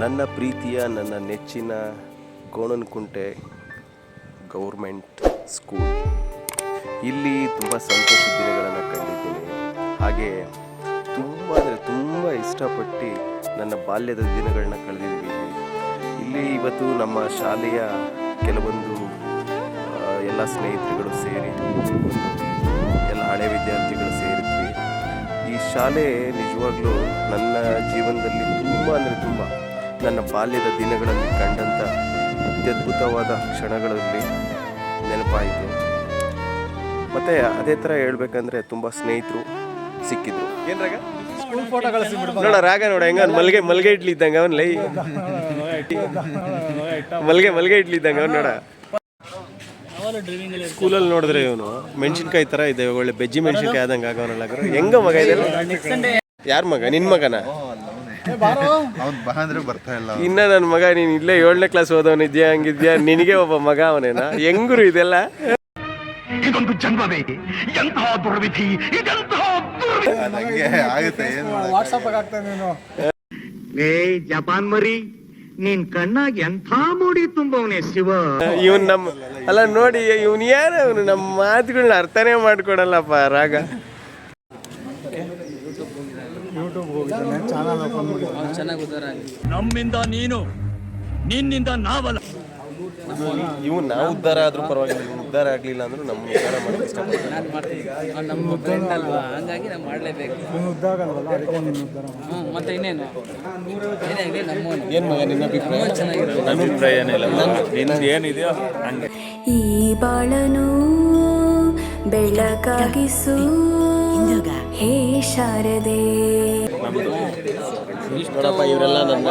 ನನ್ನ ಪ್ರೀತಿಯ, ನನ್ನ ನೆಚ್ಚಿನ ಗೋಣನಕುಂಟೆ ಗೌರ್ಮೆಂಟ್ ಸ್ಕೂಲ್. ಇಲ್ಲಿ ತುಂಬ ಸಂತೋಷದ ದಿನಗಳನ್ನು ಕಂಡಿದ್ದೀನಿ. ಹಾಗೆ ತುಂಬ ಅಂದರೆ ತುಂಬ ಇಷ್ಟಪಟ್ಟು ನನ್ನ ಬಾಲ್ಯದ ದಿನಗಳನ್ನ ಕಳೆದಿದ್ದೀವಿ. ಇಲ್ಲಿ ಇವತ್ತು ನಮ್ಮ ಶಾಲೆಯ ಕೆಲವೊಂದು ಎಲ್ಲ ಸ್ನೇಹಿತರುಗಳು ಸೇರಿ, ಎಲ್ಲ ಹಳೆ ವಿದ್ಯಾರ್ಥಿಗಳು ಸೇರಿದ್ವಿ. ಈ ಶಾಲೆ ನಿಜವಾಗ್ಲೂ ನನ್ನ ಜೀವನದಲ್ಲಿ ತುಂಬ ಅಂದರೆ ತುಂಬ ನನ್ನ ಬಾಲ್ಯದ ದಿನಗಳಲ್ಲಿ ಕಂಡಂಥ ಅತ್ಯದ್ಭುತವಾದ ಕ್ಷಣಗಳಲ್ಲಿ ನೆನಪಾಯಿತು. ಮತ್ತು ಅದೇ ಥರ ಹೇಳ್ಬೇಕಂದ್ರೆ ತುಂಬ ಸ್ನೇಹಿತರು ಸಿಕ್ಕಿದ್ರು. ಏನು ರಾಗ? ಸ್ಕೂಲ್ ಫೋಟೋ ನೋಡ ರಾಗ ನೋಡ ಹೆಂಗ ಮಲ್ಗೆ ಮಲ್ಗೆ ಇಡ್ಲಿ ಇದ್ದಂಗ ಅವನ್ ಲೈ. ಮಲ್ಗೆ ಮಲ್ಗೆ ಇಡ್ಲಿ ಇದ್ದಂಗ ಅವ್ನ್ ನೋಡ. ಸ್ಕೂಲಲ್ಲಿ ನೋಡಿದ್ರೆ ಇವನು ಮೆಣಸಿನ್ಕಾಯಿ ತರ ಇದೆ ಒಳ್ಳೆ ಬೆಜ್ಜಿ ಮೆಣಸಿನ್ಕಾಯಿ ಆದಂಗ ಆಗವನಲ್ಲ. ಹೆಂಗ ಮಗ ಇದೆ ಯಾರ ಮಗ? ನಿನ್ ಮಗನ? ಅವ್ನು ಬಾ ಅಂದ್ರೆ ಬರ್ತಾ ಇಲ್ಲ ಅವ್ನು. ಇನ್ನ ನನ್ನ ಮಗ ನೀನ್ ಇಲ್ಲೇ ಏಳನೇ ಕ್ಲಾಸ್ ಓದವನಿದ್ಯಾ ಹಂಗಿದ್ಯಾ? ನಿನಗೆ ಒಬ್ಬ ಮಗ ಅವನೇನ? ಹೆಂಗುರು ಇದೆಲ್ಲ? ಇದೊಂದು ಜನ್ಮವೇ. ಎಂತಹ ದುರ್ವಿಧಿ ಇದೆಂತಹ ದುರ್ವಿಧಿ. ಅದ್ ಆಗುತ್ತೆ ಏನ್ ಮಾಡಕ್ ವಾಟ್ಸಪ್ ಆಗ್ತಾ ನೀನು. ಏ ಜಪಾನ್ ಮರಿ ನೀನ್ ಕಣ್ಣಾಗಿ ಎಂಥ ಮೂಡಿ ತುಂಬವನೇ ಶಿವ? ಇವನ್ ನಮ್ಮ ಅಲ್ಲ ನೋಡಿ ಇವನ್ ಯಾರು? ಅವನು ನಮ್ಮ ಮಾತುಗಳನ್ನ ಅರ್ಥನೇ ಮಾಡ್ಕೊಡಲ್ಲಪ್ಪ ರಾಗ. ಯೂಟ್ಯೂಬ್ ಹೋಗಿದ್ದಾನೆ ಚಾನಲ್ ಓಪನ್ ಮಾಡಿದ್ದಾನೆ ನಮ್ಮಿಂದ ನೀನು ನಿನ್ನಿಂದ ನಾವಲ್ಲ. ಇವು ನಾವು ಉದ್ಧಾರ ಆದ್ರೂ ಪರವಾಗಿಲ್ಲ ಇವ್ನು ಉದ್ಧಾರ ಆಗ್ಲಿಲ್ಲ ಅಂದ್ರೆ ನಮ್ಮ ಉದ್ಧಾರ ಮಾಡಕ್ಕೆ ಇಷ್ಟಪಡ್ತಾರೆ. ನಾನು ಮಾಡ್ತೀನಿ. ಅವ್ನು ನಮ್ಮ ಫ್ರೆಂಡ್ ಅಲ್ವಾ? ಹಂಗಾಗಿ ನಾವು ಮಾಡಲೇಬೇಕು. ನೀನು ಉದ್ದಾಗಲ್ವಲ್ಲ ಅದಕ್ಕೆ ನೀನು ಉದ್ದಾರ ಮಾಡು. ಹ್ಞೂ ಮತ್ತೆ ಇನ್ನೇನು? ಏನೇ ಆಗಲಿ ನಮ್ಮವನು. ಏನ್ ಮಗ ನಿನ್ನ ಅಭಿಪ್ರಾಯ? ಚೆನ್ನಾಗಿರೋದು. ನನ್ನ ಅಭಿಪ್ರಾಯ ಏನಿಲ್ಲ ನಿಂದು ಏನಿದೆಯೋ ಹಂಗೆ. ಈ ಬಾಳನು ಬೆಳಕಾಗಿಸು. ಹೇ ಶಾರದೆ. ನೋಡಪ್ಪ ಇವರೆಲ್ಲ ನನ್ನ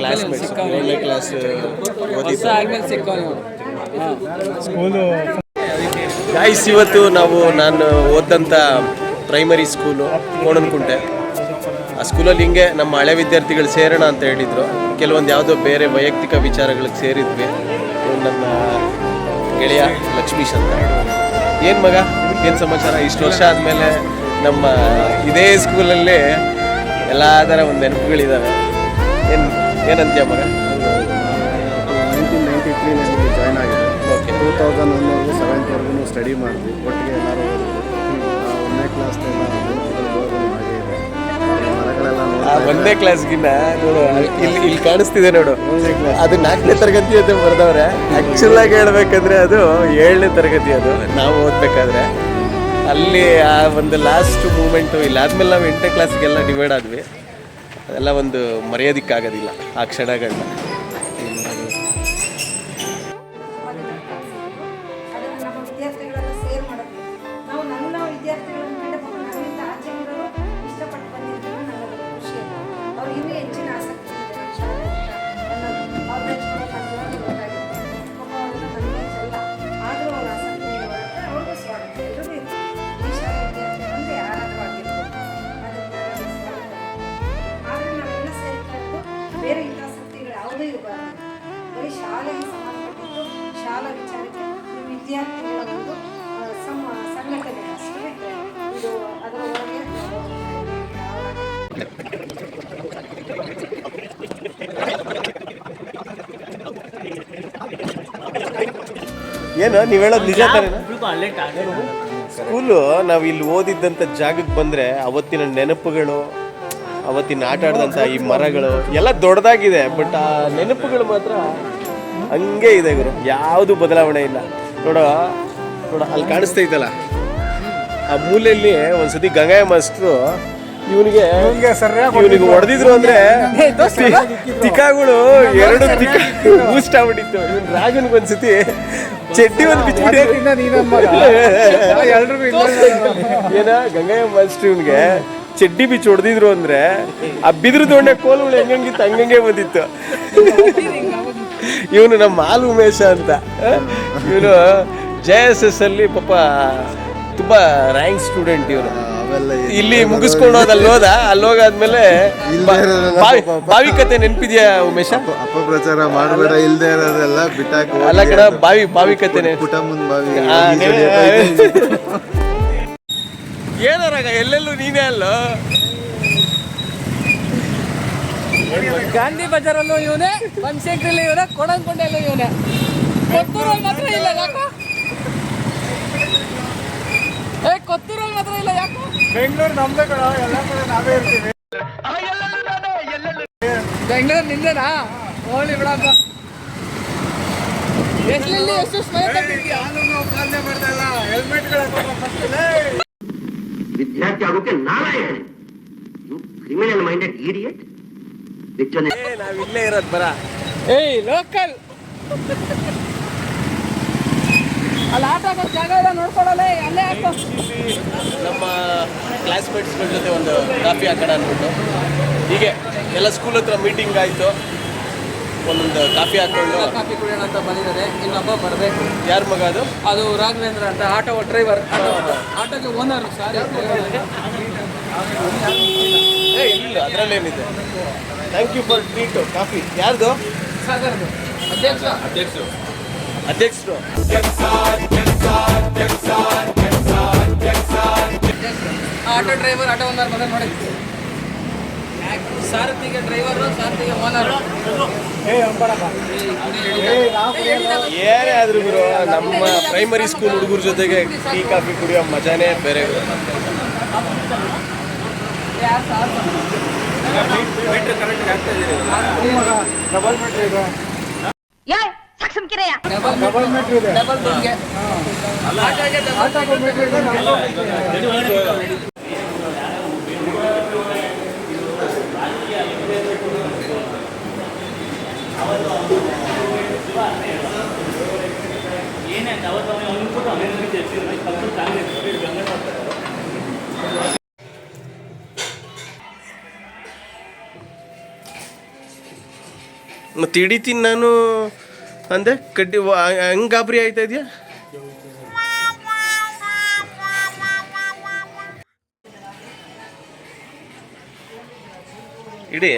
ಕ್ಲಾಸ್ಮೇಟ್ಸ್ ಏಳನೇ ಕ್ಲಾಸ್ ಸ್ಕೂಲು ಗಾಯ್ಸ್ ಇವತ್ತು ನಾವು ನಾನು ಓದಂತ ಪ್ರೈಮರಿ ಸ್ಕೂಲು ಕೋಣನಕುಂಟೆ. ಆ ಸ್ಕೂಲಲ್ಲಿ ಹಿಂಗೆ ನಮ್ಮ ಹಳೆ ವಿದ್ಯಾರ್ಥಿಗಳು ಸೇರೋಣ ಅಂತ ಹೇಳಿದ್ರು. ಕೆಲವೊಂದು ಯಾವುದೋ ಬೇರೆ ವೈಯಕ್ತಿಕ ವಿಚಾರಗಳಿಗೆ ಸೇರಿದ್ವಿ. ನನ್ನ ಗೆಳೆಯ ಲಕ್ಷ್ಮೀಶ್ ಅಂತ. ಏನು ಮಗ? ಏನು ಸಮಾಚಾರ? ಇಷ್ಟು ವರ್ಷ ಆದಮೇಲೆ ನಮ್ಮ ಇದೇ ಸ್ಕೂಲಲ್ಲಿ ಎಲ್ಲ ಥರ ಒಂದು ನೆನಪುಗಳಿದ್ದಾವೆ ಏನು ಏನಂತೀಯ ಮಗ? ನೈನ್ಟೀನ್ ನೈಂಟಿ ತ್ರೀನಲ್ಲಿ ಜಾಯ್ನ್ ಆಗಿದೆ ಓಕೆ ಟೂ ತೌಸಂಡ್ ಒನ್ವರೆಗೂ ಸೆವೆಂತ್ವರೆಗೂ ಸ್ಟಡಿ ಮಾಡಿದ್ವಿ. ಒಟ್ಟಿಗೆ ಎಲ್ಲರೂ ಒಂದನೇ ಕ್ಲಾಸ್ ಒಂದೇ ಹಾಗೆ ಇದೆ. ಆ ಮರಗಳೆಲ್ಲ ಆ ಒಂದನೇ ಕ್ಲಾಸ್ಗಿನ್ನ ನೋಡು ಇಲ್ಲಿ ಇಲ್ಲಿ ಕಾಣಿಸ್ತಿದೆ ನೋಡು. ಅದು ನಾಲ್ಕನೇ ತರಗತಿ ಅಂತ ಬರೆದವ್ರೆ ಆಕ್ಚುಲ್ ಆಗಿ ಹೇಳ್ಬೇಕಂದ್ರೆ ಅದು ಏಳನೇ ತರಗತಿ ಅದು. ನಾವು ಓದ್ಬೇಕಾದ್ರೆ. ಅಲ್ಲಿ ಆ ಒಂದು ಲಾಸ್ಟ್ ಮೂಮೆಂಟು ಇಲ್ಲ. ಆದ್ಮೇಲೆ ನಾವು ಎಂಟನೇ ಕ್ಲಾಸ್ಗೆಲ್ಲ ಡಿವೈಡ್ ಆದ್ವಿ. ಅದೆಲ್ಲ ಒಂದು ಮರೆಯೋದಿಕ್ಕಾಗೋದಿಲ್ಲ ಆ ಕ್ಷಣಗಳನ್ನ. ಏನು ನೀವು ಹೇಳೋದು ನಿಜ ಸ್ಕೂಲು ನಾವು ಇಲ್ಲಿ ಓದಿದ್ದಂಥ ಜಾಗಕ್ಕೆ ಬಂದರೆ ಅವತ್ತಿನ ನೆನಪುಗಳು ಅವತ್ತಿನ ಆಟ ಆಡಿದಂಥ ಈ ಮರಗಳು ಎಲ್ಲ ದೊಡ್ಡದಾಗಿದೆ ಬಟ್ ಆ ನೆನಪುಗಳು ಮಾತ್ರ ಹಂಗೆ ಇದೆ ಗುರು. ಯಾವುದು ಬದಲಾವಣೆ ಇಲ್ಲ. ನೋಡ ನೋಡ ಅಲ್ಲಿ ಕಾಣಿಸ್ತಾ ಇದ್ದಲ್ಲ ಆ ಮೂಲೆಯಲ್ಲಿ ಒಂದ್ಸತಿ ಗಂಗಾಯ ಮಾಸ್ಟ್ರು ಇವನಿಗೆ ಇವ್ನಿಗೆ ಹೊಡೆದಿದ್ರು. ಅಂದ್ರೆ ತಿಕ್ಕಾಗಳು ಎರಡು ತಿಕ್ಕ ಬೂಸ್ಟ್ ಆಗ್ಬಿಟ್ಟಿತ್ತು. ಇವನ್ ರಾಗನ್ಗೆ ಒಂದ್ಸತಿ ಚಡ್ಡಿ ಒಂದು ಬಿಚ್ಚಿಬಿಟ್ಟು ಏನ ಗಂಗಯ್ಯ ಮಾಸ್ಟ್ರಿ ಇವನ್ಗೆ ಚಡ್ಡಿ ಬಿಚ್ಚಿ ಹೊಡೆದಿದ್ರು ಅಂದ್ರೆ ಆ ಬಿದ್ರು ದೊಣ್ಣೆ ಕೋಲುಗಳು ಹೆಂಗಂಗಿತ್ತು ಹಂಗಂಗೆ ಬಂದಿತ್ತು. ಇವನು ನಮ್ಮ ಮಾಲ್ ಉಮೇಶ ಅಂತ. ಇವನು ಜೆ ಎಸ್ ಎಸ್ ಅಲ್ಲಿ ಪಾಪ ತುಂಬಾ ರ್ಯಾಂಕ್ ಸ್ಟೂಡೆಂಟ್ ಇವನು. ಇಲ್ಲಿ ಮುಗಿಸ್ಕೊಂಡು ಹೋದ? ಅಲ್ಲಿ ಹೋದ ಅಲ್ಲಿ ಹೋಗಾದ್ಮೇಲೆ ಬಾವಿ-. ಭಾವಿಕತೆ ನೆನ್ಪಿದ್ಯಾ ಉಮೇಶ? ಅಪ- ಅಪಪ್ರಚಾರ ಮಾಡಬೇಡ ಇಲ್ದೇ ಇರೋದೆಲ್ಲ ಬಿಟ್ಟಾಕ ಅಲ್ಲ ಕಣ ಬಾವಿ ಬಾವಿ ಕತೆ ಹೋಗಿ ನೀವೇ- ಜಡಿಯೋಕೆ ಎಲ್ಲೆಲ್ಲೂ ನೀನೇ ಅಲ್ಲ? ಗಾಂಧಿ ಬಜಾರಲ್ಲೂ ಇವನೇ ಬನಶಂಕರಿಲಿ ಇವನೇ ಕೊಡಂಕೊಂಡೆಲ್ಲೂ ಇವನೇ. ಕೊಟ್ಟೂರಲ್ಲಿ ಮಾತ್ರ ಇಲ್ಲ ಯಾಕೋ? ಏ ಕೊತ್ತೂರಲ್ಲಿ ಮಾತ್ರ ಇಲ್ಲ ಯಾಕೋ? ಬೆಂಗಳೂರು ನಮ್ದೇ ಕಡ ಎಲ್ಲ ಕಡೆ ನಾವೇ ಇರ್ತೀವಿ. ಬೆಂಗಳೂರು ನಿಂದೇನಾ? ಹೋಳಿ ಬಿಡಪ್ಪ. ಎಷ್ಟಲ್ಲಿ ಎಷ್ಟು ಸ್ಮೈಲ್ ತಪ್ಪಿದ್ಯಾ? ಪಾಲನೆ ಮಾಡ್ತಾ ಇಲ್ಲ. ಹೆಲ್ಮೆಟ್ಗಳು ವಿದ್ಯಾರ್ಥಿ ಆಗೋಕೆ ನಾರಾಯಣ. ಕ್ರಿಮಿನಲ್ ಮೈಂಡೆಡ್ ಇಡಿಯಟ್ ನಾವಿಲ್ಲೇ ಏ ನಾವ್ ಇಲ್ಲೇ ಇರೋದು ಬರ. ಏಯ್ ಲೋಕಲ್ ಅಲ್ಲಿ ಆಟ ಜಾಗ ಅಲ್ಲೇ ನಮ್ಮ ಕ್ಲಾಸ್ಮೇಟ್ಸ್ಗಳ ಜೊತೆ ಒಂದು ಕಾಫಿ ಹಾಕೋಣ ಅಂದ್ಬಿಟ್ಟು. ಹೀಗೆ ಎಲ್ಲ ಸ್ಕೂಲ್ ಹತ್ರ ಮೀಟಿಂಗ್ ಆಯಿತು. ಒಂದೊಂದು ಕಾಫಿ ಹಾಕೊಂಡು ಕಾಫಿ ಕುಡಿಯೋಣ ಅಂತ ಬಂದಿದ್ದಾರೆ. ಇನ್ನೊಬ್ಬ ಬರಬೇಕು. ಯಾರ ಮಗ ಅದು? ಅದು ರಾಘವೇಂದ್ರ ಅಂತ ಆಟೋ ಡ್ರೈವರ್ ಆಟೋಗೆ ಓನರ್ ಸಾರಿ ಏ ಇಲ್ಲ ಅದರಲ್ಲೇನಿದೆ thank you for treat coffee ಯಾರ್ದು? ಸಾಗರ್ದು. ಅಧ್ಯಕ್ಷ. ಅಧ್ಯಕ್ಷರು. ಆಟೋ ಡ್ರೈವರ್ ಆಟೋ ಒಂದಾರು ಮನೆ ನೋಡಿ. ಸಾರಥಿಗೆ ಡ್ರೈವರು ಸಾರಥಿಗೆ ಓನರು. ಏನೇ ಆದ್ರೂ ಗುರು ನಮ್ಮ ಪ್ರೈಮರಿ ಸ್ಕೂಲ್ ಹುಡುಗರ ಜೊತೆಗೆ ಟೀ ಕಾಫಿ ಕುಡಿಯೋ ಮಜಾನೇ ಬೇರೆ ಮೀಟ್ರ್ ಇದೆ ಡಬಲ್ ಆಟೋಗೆ ಮೀಟ್ರ್ ಇದೆ ನಮಗೂ ಮೀಟ್ರ್ ಇದೆ. ಮತ್ತೆ ಹಿಡಿತೀನಿ ನಾನು ಅಂದೆ ಕಡ್ಡಿ ಹೆಂಗ್ ಗಾಬರಿ ಆಯ್ತಾ ಇದೆಯಾ? ಇಡಿ.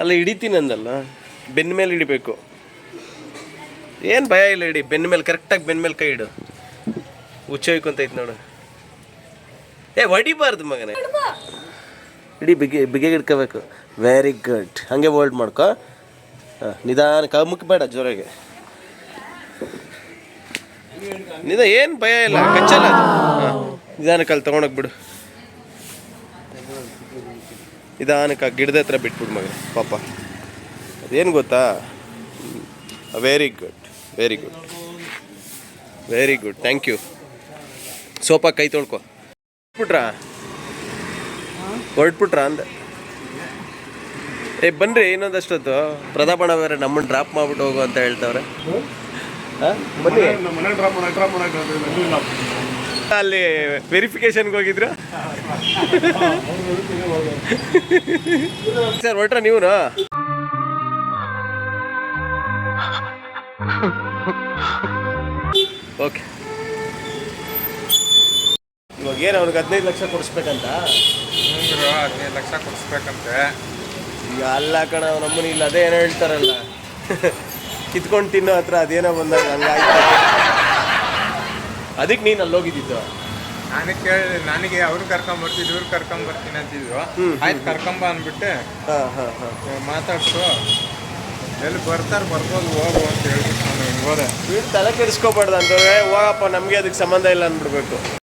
ಅಲ್ಲ, ಹಿಡಿತೀನಿ ಅಂದಲ್ಲ. ಬೆನ್ನ ಮೇಲೆ ಹಿಡಿಬೇಕು. ಏನು ಭಯ ಇಲ್ಲ ಇಡಿ. ಬೆನ್ನ ಮೇಲೆ ಕರೆಕ್ಟಾಗಿ ಬೆನ್ನ ಮೇಲೆ ಕೈ ಇಡು. ಹುಚ್ಚೋಯ್ಕು ಅಂತ ಐತೆ ನೋಡು. ಏ, ಹೊಡಿಬಾರ್ದು ಮಗನೇ. ಇಡೀ, ಬಿಗಿ ಬಿಗಿ ಹಿಡ್ಕೋಬೇಕು ವೆರಿ ಗುಡ್ ಹಾಗೆ ಹೋಲ್ಡ್ ಮಾಡ್ಕೊ. ಹಾಂ, ನಿಧಾನ ಕಮ್ಮಕ್ಕೆ ಬೇಡ ಜೋರಾಗೆ. ನಿಧ ಏನು ಭಯ ಇಲ್ಲ, ಕಚ್ಚಲ್ಲ ಹಾಂ ನಿಧಾನಕ್ಕೆ ಅಲ್ಲಿ ಬಿಡು. ನಿಧಾನಕ್ಕೆ ಗಿಡದ ಹತ್ರ ಬಿಟ್ಬಿಡು ಮಗ ಪಾಪ. ಅದೇನು ಗೊತ್ತಾ? Very good very good very good thank you sofa ಕೈ ತೊಳ್ಕೊ. ಹೊರಟ್ಬಿಟ್ರಾ? ಹೊರಟ್ಬಿಟ್ರಾ ಅಂದೆ? ಏ, ಬನ್ರಿ, ಇನ್ನೊಂದಷ್ಟೊತ್ತು. ಪ್ರತಾಪಣ್ಣ ಬೇರೆ ನಮ್ಮನ್ನು ಡ್ರಾಪ್ ಮಾಡ್ಬಿಟ್ಟು ಹೋಗು ಅಂತ ಹೇಳ್ತವ್ರೆ? ಬನ್ನಿ. ಅಲ್ಲಿ ವೆರಿಫಿಕೇಶನ್ಗೆ ಹೋಗಿದ್ರು? ಸರ್, ಹೊರಟ್ರ ನೀವು ಓಕೆ. ಇವಾಗ ಏನು ಅವ್ರಿಗೆ ಹದಿನೈದು ಲಕ್ಷ ಕೊಡಿಸ್ಬೇಕಂತ? ಹದಿನೈದು ಲಕ್ಷ ಕೊಡಿಸ್ಬೇಕಂತೆ. ಈಗ ಅಲ್ಲ ಕಣ ನಮ್ಮನ್ನ ಇಲ್ಲ ಅದೇ ಏನೋ ಹೇಳ್ತಾರಲ್ಲ. ಕಿತ್ಕೊಂಡು ತಿನ್ನೋ ಹತ್ರ ಅದೇನೋ ಬಂದಾಗ ಹಂಗಾಯ್ತು ಅದಕ್ಕೆ ನೀನು ಅಲ್ಲಿ ಹೋಗಿದ್ದಿದ್ದು? ನಾನು ಕೇಳಿದೆ ನನಗೆ ಅವ್ರು ಕರ್ಕೊಂಬರ್ತೀನಿ ಇವ್ರು ಕರ್ಕೊಂಬರ್ತೀನಿ ಅಂತಿದ್ರು ಆಯ್ತು ಕರ್ಕೊಂಬ ಅಂದ್ಬಿಟ್ಟೆ ಹಾಂ ಹಾಂ ಹಾಂ. ಮಾತಾಡ್ಸು. ಎಲ್ಲಿ ಬರ್ತಾರೆ ಬರ್ಬೋದು ಹೋಗು ಅಂತ ಹೇಳ್ಬಿಟ್ಟು ನಾನು ಹೋದೆ. ತಲೆ ಕೆಡಿಸ್ಕೋಬಾರ್ದು ಅಂತಂದ್ರೆ ಹೋಗಪ್ಪ ನಮಗೆ ಅದಕ್ಕೆ ಸಂಬಂಧ ಇಲ್ಲ ಅಂದ್ಬಿಡ್ಬೇಕು.